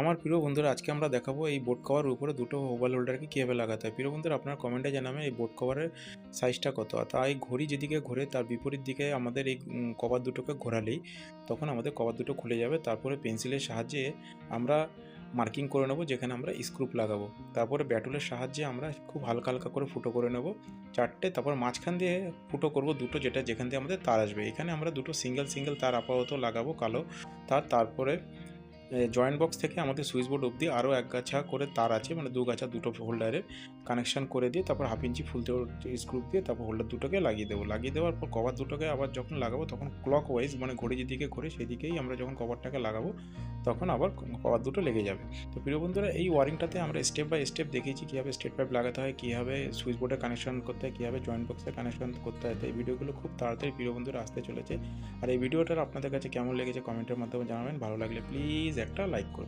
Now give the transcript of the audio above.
আমার প্রিয় বন্ধুরা, আজকে আমরা দেখাবো এই বোট কভার উপরে দুটো মোবাইল হোল্ডারকে কীভাবে লাগাতে হয়। প্রিয় বন্ধুরা, আপনার কমেন্টে জানাবেন এই বোট কভারের সাইজটা কত। তাই ঘড়ি যেদিকে ঘোরে, তার বিপরীত দিকে আমাদের এই কভার দুটোকে ঘোরালেই তখন আমাদের কভার দুটো খুলে যাবে। তারপরে পেন্সিলের সাহায্যে আমরা মার্কিং করে নেব, যেখানে আমরা স্ক্রুপ লাগাবো। তারপরে ব্যাটুলের সাহায্যে আমরা খুব হালকা হালকা করে ফুটো করে নেব। চারটে, তারপর মাঝখান দিয়ে ফুটো করব দুটো, যেটা যেখান দিয়ে আমাদের তার আসবে। এখানে আমরা দুটো সিঙ্গেল সিঙ্গেল তার আপাতত লাগাবো, কালো তার। তারপরে জয়েন্ট বক্স থেকে আমাদের সুইচ বোর্ড অবধি আরও এক গাছা করে তার আছে মানে দু গাছা, দুটো হোল্ডারের কানেকশন করে দিয়ে তারপর হাফ ইঞ্চি ফুলতে স্ক্রুপ দিয়ে তারপর হোল্ডার দুটোকে লাগিয়ে দেবো। লাগিয়ে দেওয়ার পর কভার দুটোকে আবার যখন লাগাবো তখন ক্লক ওয়াইজ মানে ঘড়ি যেদিকে ঘোরে সেদিকেই আমরা যখন কভারটাকে লাগাবো তখন আবার কভার দুটো লেগে যাবে। তো প্রিয় বন্ধুরা, এই ওয়ারিংটাতে আমরা স্টেপ বাই স্টেপ দেখেছি কীভাবে স্টেট পাইপ লাগাতে হয়, কীভাবে সুইচ বোর্ডে কানেকশন করতে হয়, কীভাবে জয়েন্ট বক্সে কানেকশন করতে হয়। তো এই ভিডিওগুলো খুব তাড়াতাড়ি প্রিয় বন্ধুরা আসতে চলেছে। আর এই ভিডিওটার আপনাদের কাছে কেমন লেগেছে কমেন্টের মাধ্যমে জানাবেন। ভালো লাগলে প্লিজ একটা লাইক করুন।